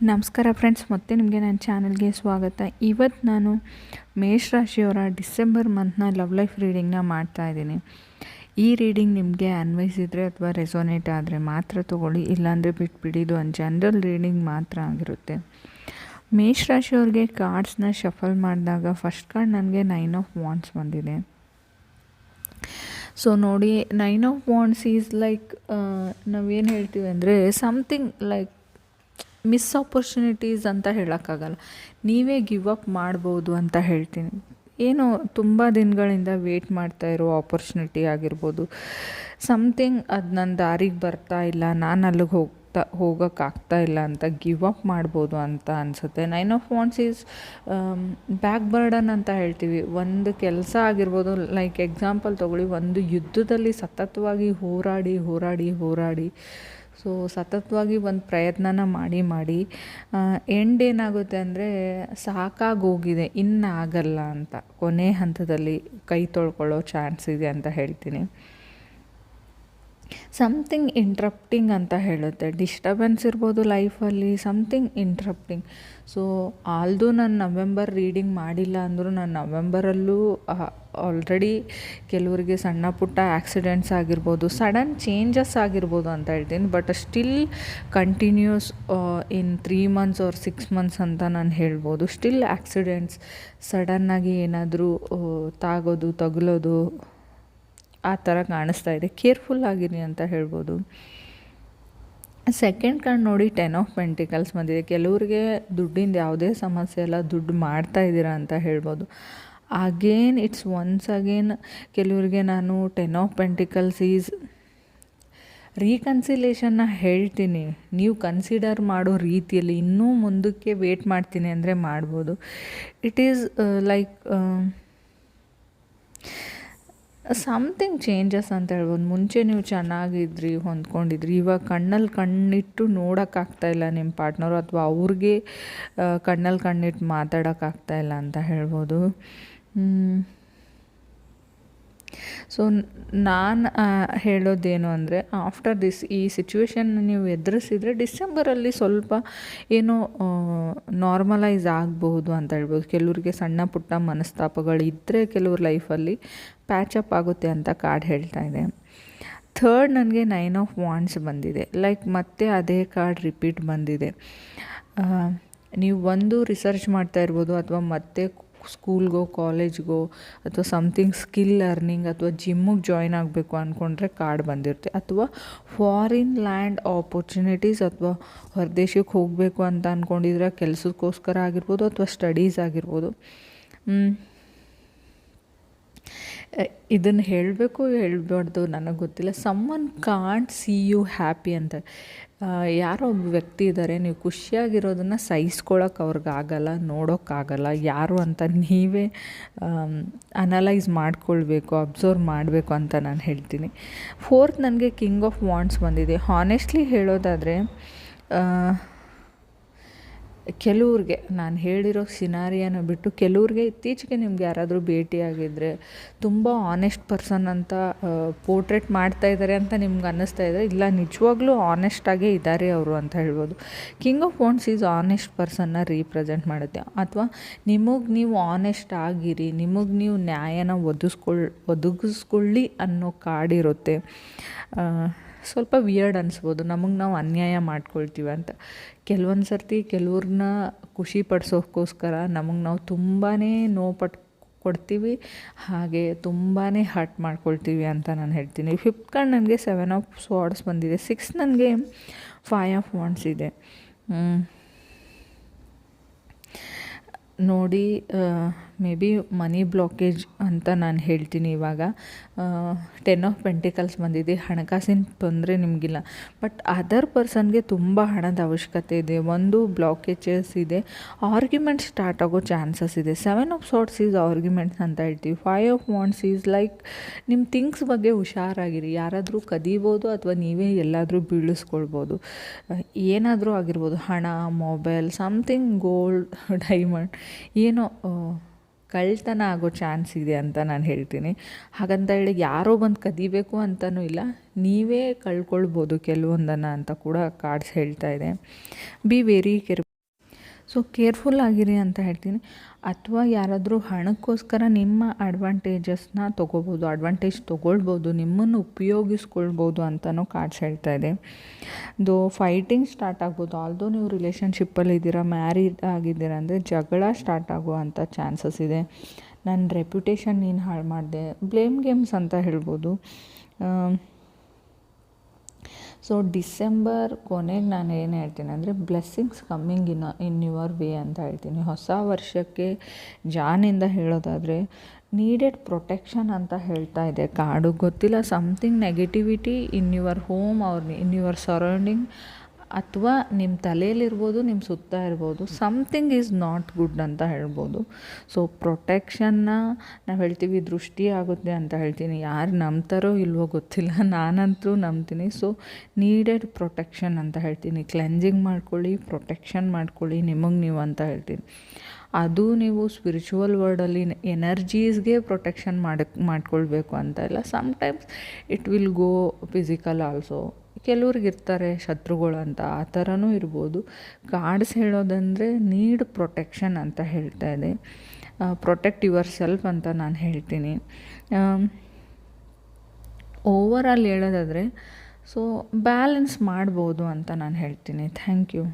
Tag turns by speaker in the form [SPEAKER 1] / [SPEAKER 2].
[SPEAKER 1] ನಮಸ್ಕಾರ ಫ್ರೆಂಡ್ಸ್, ಮತ್ತೆ ನಿಮಗೆ ನನ್ನ ಚಾನಲ್ಗೆ ಸ್ವಾಗತ. ಇವತ್ತು ನಾನು ಮೇಷರಾಶಿಯವರ ಡಿಸೆಂಬರ್ ಮಂತ್ನ ಲವ್ ಲೈಫ್ ರೀಡಿಂಗ್ನ ಮಾಡ್ತಾ ಇದ್ದೀನಿ. ಈ ರೀಡಿಂಗ್ ನಿಮಗೆ ಅನ್ವಯಿಸಿದರೆ ಅಥವಾ ರೆಸೋನೇಟ್ ಆದರೆ ಮಾತ್ರ ತೊಗೊಳ್ಳಿ, ಇಲ್ಲಾಂದರೆ ಬಿಟ್ಬಿಡಿ ಇದು ಒಂದು ಜನರಲ್ ರೀಡಿಂಗ್ ಮಾತ್ರ ಆಗಿರುತ್ತೆ. ಮೇಷರಾಶಿಯವ್ರಿಗೆ ಕಾರ್ಡ್ಸ್ನ ಶಫಲ್ ಮಾಡಿದಾಗ ಫಸ್ಟ್ ಕಾರ್ಡ್ ನನಗೆ ನೈನ್ ಆಫ್ ವಾಂಡ್ಸ್ ಬಂದಿದೆ. ಸೊ ನೋಡಿ, nine of wands is like ನಾವೇನು ಹೇಳ್ತೀವಿ ಅಂದರೆ ಸಮಥಿಂಗ್ ಲೈಕ್ ಮಿಸ್ ಆಪರ್ಚುನಿಟೀಸ್ ಅಂತ ಹೇಳೋಕ್ಕಾಗಲ್ಲ. ನೀವೇ ಗಿವ್ ಅಪ್ ಮಾಡ್ಬೋದು ಅಂತ ಹೇಳ್ತೀನಿ. ಏನೋ ತುಂಬ ದಿನಗಳಿಂದ ವೇಟ್ ಮಾಡ್ತಾ ಇರೋ ಆಪರ್ಚುನಿಟಿ ಆಗಿರ್ಬೋದು. ಸಮಥಿಂಗ್ ಅದು ನನ್ನ ದಾರಿಗೆ ಬರ್ತಾ ಇಲ್ಲ, ನಾನು ಅಲ್ಲಿಗೆ ಹೋಗ್ತಾ ಹೋಗೋಕ್ಕಾಗ್ತಾ ಇಲ್ಲ ಅಂತ ಗಿವ್ ಅಪ್ ಮಾಡ್ಬೋದು ಅಂತ ಅನಿಸುತ್ತೆ. Nine of wands is back burden ಅಂತ ಹೇಳ್ತೀವಿ. ಒಂದು ಕೆಲಸ ಆಗಿರ್ಬೋದು ಲೈಕ್ ಎಕ್ಸಾಂಪಲ್ ತೊಗೊಳ್ಳಿ, ಒಂದು ಯುದ್ಧದಲ್ಲಿ ಸತತವಾಗಿ ಹೋರಾಡಿ ಹೋರಾಡಿ ಹೋರಾಡಿ ಸೊ ಸತತವಾಗಿ ಒಂದು ಪ್ರಯತ್ನನ ಮಾಡಿ ಮಾಡಿ ಎಂಡ್ ಏನಾಗುತ್ತೆ ಅಂದರೆ ಸಾಕಾಗೋಗಿದೆ ಇನ್ನು ಆಗಲ್ಲ ಅಂತ. ಕೊನೆ ಹಂತದಲ್ಲಿ ಕೈ ತೊಳ್ಕೊಳ್ಳೋ ಚಾನ್ಸ್ ಇದೆ ಅಂತ ಹೇಳ್ತೀನಿ. ಸಮಥಿಂಗ್ ಇಂಟ್ರಪ್ಟಿಂಗ್ ಅಂತ ಹೇಳುತ್ತೆ. ಡಿಸ್ಟರ್ಬೆನ್ಸ್ ಇರ್ಬೋದು ಲೈಫಲ್ಲಿ ಸಮ್ಥಿಂಗ್ ಇಂಟ್ರಪ್ಟಿಂಗ್ ಸೊ ಆಲ್ದು ನಾನು ನವೆಂಬರ್ ರೀಡಿಂಗ್ ಮಾಡಿಲ್ಲ ಅಂದರೂ ನಾನು ನವೆಂಬರಲ್ಲೂ ಆಲ್ರೆಡಿ ಕೆಲವರಿಗೆ ಸಣ್ಣ ಪುಟ್ಟ ಆ್ಯಕ್ಸಿಡೆಂಟ್ಸ್ ಆಗಿರ್ಬೋದು ಸಡನ್ ಚೇಂಜಸ್ ಆಗಿರ್ಬೋದು ಅಂತ ಹೇಳ್ತೀನಿ. But still continues in three months or six months ಅಂತ ನಾನು ಹೇಳ್ಬೋದು. ಸ್ಟಿಲ್ ಆ್ಯಕ್ಸಿಡೆಂಟ್ಸ್ ಸಡನ್ನಾಗಿ ಏನಾದರೂ ತಾಗೋದು, ತಗುಲೋದು ಆ ಥರ ಕಾಣಿಸ್ತಾ ಇದೆ. ಕೇರ್ಫುಲ್ ಆಗಿರಿ ಅಂತ ಹೇಳ್ಬೋದು. ಸೆಕೆಂಡ್ ಕಾರ್ಡ್ ನೋಡಿ ಟೆನ್ ಆಫ್ ಪೆಂಟಿಕಲ್ಸ್ ಬಂದಿದೆ. ಕೆಲವರಿಗೆ ದುಡ್ಡಿಂದ ಯಾವುದೇ ಸಮಸ್ಯೆ ಇಲ್ಲ, ದುಡ್ಡು ಮಾಡ್ತಾ ಇದ್ದೀರಾ ಅಂತ ಹೇಳ್ಬೋದು. ಅಗೇನ್ ಇಟ್ಸ್ ಒನ್ಸ್ ಅಗೇನ್ ಕೆಲವರಿಗೆ ನಾನು ಟೆನ್ ಆಫ್ ಪೆಂಟಿಕಲ್ಸ್ ಈಸ್ ರೀಕನ್ಸಿಲೇಷನ್ನ ಹೇಳ್ತೀನಿ. ನೀವು ಕನ್ಸಿಡರ್ ಮಾಡೋ ರೀತಿಯಲ್ಲಿ ಇನ್ನೂ ಮುಂದಕ್ಕೆ ವೇಟ್ ಮಾಡ್ತೀನಿ ಅಂದರೆ ಮಾಡ್ಬೋದು. It is like something changes ಅಂತ ಹೇಳ್ಬೋದು. ಮುಂಚೆ ನೀವು ಚೆನ್ನಾಗಿದ್ರಿ, ಹೊಂದ್ಕೊಂಡಿದ್ರಿ, ಇವಾಗ ಕಣ್ಣಲ್ಲಿ ಕಣ್ಣಿಟ್ಟು ನೋಡೋಕ್ಕಾಗ್ತಾ ಇಲ್ಲ ನಿಮ್ಮ ಪಾರ್ಟ್ನರು ಅಥವಾ ಅವ್ರಿಗೆ ಕಣ್ಣಲ್ಲಿ ಕಣ್ಣಿಟ್ಟು ಮಾತಾಡೋಕ್ಕಾಗ್ತಾ ಇಲ್ಲ ಅಂತ ಹೇಳ್ಬೋದು. ಸೊ ನಾನು ಹೇಳೋದೇನು ಅಂದರೆ ಆಫ್ಟರ್ ದಿಸ್ ಈ ಸಿಚುವೇಶನ್ ನೀವು ಎದುರಿಸಿದರೆ ಡಿಸೆಂಬರಲ್ಲಿ ಸ್ವಲ್ಪ ಏನೋ ನಾರ್ಮಲೈಸ್ ಆಗಬಹುದು ಅಂತ ಹೇಳ್ಬೋದು. ಕೆಲವ್ರಿಗೆ ಸಣ್ಣ ಪುಟ್ಟ ಮನಸ್ತಾಪಗಳಿದ್ದರೆ ಕೆಲವ್ರ ಲೈಫಲ್ಲಿ ಪ್ಯಾಚಪ್ ಆಗುತ್ತೆ ಅಂತ ಕಾರ್ಡ್ ಹೇಳ್ತಾ ಇದೆ. ಥರ್ಡ್ ನನಗೆ ನೈನ್ ಆಫ್ ವಾಂಡ್ಸ್ ಬಂದಿದೆ. ಲೈಕ್ ಮತ್ತೆ ಅದೇ ಕಾರ್ಡ್ ರಿಪೀಟ್ ಬಂದಿದೆ. ನೀವು ಒಂದು ರಿಸರ್ಚ್ ಮಾಡ್ತಾ ಇರ್ಬೋದು ಅಥವಾ ಮತ್ತೆ ಸ್ಕೂಲ್ಗೋ ಕಾಲೇಜ್ಗೋ ಅಥವಾ ಸಮಥಿಂಗ್ ಸ್ಕಿಲ್ ಲರ್ನಿಂಗ್ ಅಥವಾ ಜಿಮ್ಮಿಗೆ ಜಾಯ್ನ್ ಆಗಬೇಕು ಅಂದ್ಕೊಂಡ್ರೆ ಕಾರ್ಡ್ ಬಂದಿರುತ್ತೆ. ಅಥವಾ ಫಾರಿನ್ ಲ್ಯಾಂಡ್ ಆಪರ್ಚುನಿಟೀಸ್ ಅಥವಾ ಹೊರದೇಶಕ್ಕೆ ಹೋಗಬೇಕು ಅಂತ ಅಂದ್ಕೊಂಡಿದ್ರೆ ಕೆಲಸಕ್ಕೋಸ್ಕರ ಆಗಿರ್ಬೋದು ಅಥವಾ ಸ್ಟಡೀಸ್ ಆಗಿರ್ಬೋದು. ಇದನ್ನು ಹೇಳಬೇಕು ಹೇಳ್ಬಾರ್ದು ನನಗೆ ಗೊತ್ತಿಲ್ಲ. Someone can't see you happy ಅಂತ. ಯಾರೋ ಒಬ್ಬ ವ್ಯಕ್ತಿ ಇದ್ದಾರೆ ನೀವು ಖುಷಿಯಾಗಿರೋದನ್ನು ಸಹಿಸ್ಕೊಳಕ್ಕೆ ಅವ್ರಿಗಾಗಲ್ಲ ನೋಡೋಕ್ಕಾಗಲ್ಲ ಯಾರು ಅಂತ ನೀವೇ ಅನಲೈಸ್ ಮಾಡ್ಕೊಳ್ಬೇಕು ಅಬ್ಸರ್ವ್ ಮಾಡಬೇಕು ಅಂತ ನಾನು ಹೇಳ್ತೀನಿ. ಫೋರ್ತ್ ನನಗೆ ಕಿಂಗ್ ಆಫ್ ವಾಂಟ್ಸ್ ಬಂದಿದೆ. ಹಾನೆಸ್ಟ್ಲಿ ಹೇಳೋದಾದರೆ ಕೆಲವ್ರಿಗೆ ನಾನು ಹೇಳಿರೋ ಸಿನಾರಿಯನ್ನು ಬಿಟ್ಟು ಕೆಲವ್ರಿಗೆ ಇತ್ತೀಚೆಗೆ ನಿಮ್ಗೆ ಯಾರಾದರೂ ಭೇಟಿಯಾಗಿದ್ದರೆ ತುಂಬ ಆನೆಸ್ಟ್ ಪರ್ಸನ್ ಅಂತ ಪೋರ್ಟ್ರೇಟ್ ಮಾಡ್ತಾ ಇದ್ದಾರೆ ಅಂತ ನಿಮ್ಗೆ ಅನ್ನಿಸ್ತಾ ಇದ್ದರೆ ಇಲ್ಲ, ನಿಜವಾಗ್ಲೂ ಆನೆಸ್ಟಾಗೇ ಇದ್ದಾರೆ ಅವರು ಅಂತ ಹೇಳ್ಬೋದು. King of phones is honest ಪರ್ಸನ್ನ represent ಮಾಡುತ್ತೆ. ಅಥವಾ ನಿಮಗೆ ನೀವು ಆನೆಸ್ಟ್ ಆಗಿರಿ, ನಿಮಗೆ ನೀವು ನ್ಯಾಯನ ಒದಗಿಸ್ಕೊಳ್, ಒದಗಿಸ್ಕೊಳ್ಳಿ ಅನ್ನೋ ಕಾಡಿರುತ್ತೆ ಸ್ವಲ್ಪ ವಿಯರ್ಡ್ ಅನಿಸ್ಬೋದು. ನಮಗೆ ನಾವು ಅನ್ಯಾಯ ಮಾಡ್ಕೊಳ್ತೀವಿ ಅಂತ. ಕೆಲವೊಂದು ಸರ್ತಿ ಕೆಲವ್ರನ್ನ ಖುಷಿ ಪಡಿಸೋಕ್ಕೋಸ್ಕರ ನಮಗೆ ನಾವು ತುಂಬಾ ನೋವು ಪಟ್ ಕೊಡ್ತೀವಿ. ಹಾಗೆ ತುಂಬಾ ಹರ್ಟ್ ಮಾಡ್ಕೊಳ್ತೀವಿ ಅಂತ ನಾನು ಹೇಳ್ತೀನಿ. ಫಿಫ್ತ್ ಕಾರ್ಡ್ ನನಗೆ ಸೆವೆನ್ ಆಫ್ ಸ್ವಾಡ್ಸ್ ಬಂದಿದೆ. ಸಿಕ್ಸ್ ನನಗೆ ಫೈವ್ ಆಫ್ ವಾಂಡ್ಸ್ ಇದೆ. ನೋಡಿ ಮೇ ಬಿ ಮನಿ ಬ್ಲಾಕೇಜ್ ಅಂತ ನಾನು ಹೇಳ್ತೀನಿ ಇವಾಗ. ಟೆನ್ ಆಫ್ ಪೆಂಟಿಕಲ್ಸ್ ಬಂದಿದೆ. ಹಣಕಾಸಿನ ತೊಂದರೆ ನಿಮಗಿಲ್ಲ. ಬಟ್ ಅದರ್ ಪರ್ಸನ್ಗೆ ತುಂಬ ಹಣದ ಅವಶ್ಯಕತೆ ಇದೆ. ಒಂದು ಬ್ಲಾಕೇಜಸ್ ಇದೆ. ಆರ್ಗ್ಯುಮೆಂಟ್ ಸ್ಟಾರ್ಟ್ ಆಗೋ ಚಾನ್ಸಸ್ ಇದೆ. Seven of swords is arguments ಅಂತ ಹೇಳ್ತೀವಿ. Five of wands is like ನಿಮ್ಮ ಥಿಂಗ್ಸ್ ಬಗ್ಗೆ ಹುಷಾರಾಗಿರಿ. ಯಾರಾದರೂ ಕದೀಬೋದು ಅಥವಾ ನೀವೇ ಎಲ್ಲಾದರೂ ಬೀಳಿಸ್ಕೊಳ್ಬೋದು. ಏನಾದರೂ ಆಗಿರ್ಬೋದು. ಹಣ ಮೊಬೈಲ್ ಸಮಥಿಂಗ್ ಗೋಲ್ಡ್ ಡೈಮಂಡ್ ಏನೋ ಕಳ್ತನ ಆಗೋ ಚಾನ್ಸ್ ಇದೆ ಅಂತ ನಾನು ಹೇಳ್ತೀನಿ. ಹಾಗಂತ ಹೇಳಿ ಯಾರೋ ಬಂದು ಕದಿಬೇಕು ಅಂತಲೂ ಇಲ್ಲ. ನೀವೇ ಕಳ್ಕೊಳ್ಬೋದು ಕೆಲವೊಂದನ್ನು ಅಂತ ಕೂಡ ಕಾರ್ಡ್ಸ್ ಹೇಳ್ತಾ ಇದೆ. Be very care so careful ಆಗಿರಿ ಅಂತ ಹೇಳ್ತೀನಿ. ಅಥವಾ ಯಾರಾದರೂ ಹಣಕ್ಕೋಸ್ಕರ ನಿಮ್ಮ ಅಡ್ವಾಂಟೇಜಸ್ನ ತೊಗೋಬೋದು ಅಡ್ವಾಂಟೇಜ್ ತೊಗೊಳ್ಬೋದು, ನಿಮ್ಮನ್ನು ಉಪಯೋಗಿಸ್ಕೊಳ್ಬೋದು ಅಂತಲೂ ಕಾರ್ಡ್ಸ್ ಹೇಳ್ತಾ ಇದೆ. ದೋ ಫೈಟಿಂಗ್ ಸ್ಟಾರ್ಟ್ ಆಗ್ಬೋದು ಆಲ್ದೋ ನೀವು ರಿಲೇಷನ್ಶಿಪ್ಪಲ್ಲಿ ಇದ್ದೀರಾ ಮ್ಯಾರಿಡ್ ಆಗಿದ್ದೀರಾ ಅಂದರೆ ಜಗಳ ಸ್ಟಾರ್ಟ್ ಆಗುವಂಥ ಚಾನ್ಸಸ್ ಇದೆ. ನನ್ನ ರೆಪ್ಯುಟೇಷನ್ ನೀನು ಹಾಳು ಮಾಡಿದೆ. ಬ್ಲೇಮ್ ಗೇಮ್ಸ್ ಅಂತ ಹೇಳ್ಬೋದು. ಸೊ ಡಿಸೆಂಬರ್ ಕೊನೆಗೆ ನಾನು ಏನು ಹೇಳ್ತೀನಿ ಅಂದರೆ blessings coming in in your way ಅಂತ ಹೇಳ್ತೀನಿ. ಹೊಸ ವರ್ಷಕ್ಕೆ ಜಾನಿಂದ ಹೇಳೋದಾದರೆ ನೀಡೆಡ್ ಪ್ರೊಟೆಕ್ಷನ್ ಅಂತ ಹೇಳ್ತಾ ಇದೆ. ಕಾಡು ಗೊತ್ತಿಲ್ಲ something negativity in your home ಅವ್ರ ಇನ್ ಯುವರ್ ಸರೌಂಡಿಂಗ್ ಅಥವಾ ನಿಮ್ಮ ತಲೆಯಲ್ಲಿರ್ಬೋದು ನಿಮ್ಮ ಸುತ್ತ ಇರ್ಬೋದು ಸಮಥಿಂಗ್ ಈಸ್ ನಾಟ್ ಗುಡ್ ಅಂತ ಹೇಳ್ಬೋದು. ಸೊ ಪ್ರೊಟೆಕ್ಷನ್ನ ನಾವು ಹೇಳ್ತೀವಿ ದೃಷ್ಟಿ ಆಗುತ್ತೆ ಅಂತ ಹೇಳ್ತೀನಿ. ಯಾರು ನಂಬ್ತಾರೋ ಇಲ್ವೋ ಗೊತ್ತಿಲ್ಲ, ನಾನಂತೂ ನಂಬ್ತೀನಿ. ಸೊ ನೀಡೆಡ್ ಪ್ರೊಟೆಕ್ಷನ್ ಅಂತ ಹೇಳ್ತೀನಿ. ಕ್ಲೆನ್ಸಿಂಗ್ ಮಾಡ್ಕೊಳ್ಳಿ ಪ್ರೊಟೆಕ್ಷನ್ ಮಾಡ್ಕೊಳ್ಳಿ ನಿಮಗೆ ನೀವು ಅಂತ ಹೇಳ್ತೀನಿ. ಅದು ನೀವು ಸ್ಪಿರಿಚುವಲ್ ವರ್ಡಲ್ಲಿ ಎನರ್ಜೀಸ್ಗೆ ಪ್ರೊಟೆಕ್ಷನ್ ಮಾಡಕ್ಕೆ ಮಾಡ್ಕೊಳ್ಬೇಕು ಅಂತ ಇಲ್ಲ. Sometimes it will go physical also ಕೆಲವ್ರಿಗೆ ಇರ್ತಾರೆ ಶತ್ರುಗಳು ಅಂತ, ಆ ಥರನೂ ಇರ್ಬೋದು. ಕಾರ್ಡ್ಸ್ ಹೇಳೋದಂದರೆ ನೀಡ್ ಪ್ರೊಟೆಕ್ಷನ್ ಅಂತ ಹೇಳ್ತಾ ಇದೆ. ಪ್ರೊಟೆಕ್ಟ್ ಯುವರ್ ಸೆಲ್ಫ್ ಅಂತ ನಾನು ಹೇಳ್ತೀನಿ. ಓವರಾಲ್ ಹೇಳೋದಾದರೆ ಸೊ ಬ್ಯಾಲೆನ್ಸ್ ಮಾಡ್ಬೋದು ಅಂತ ನಾನು ಹೇಳ್ತೀನಿ. Thank you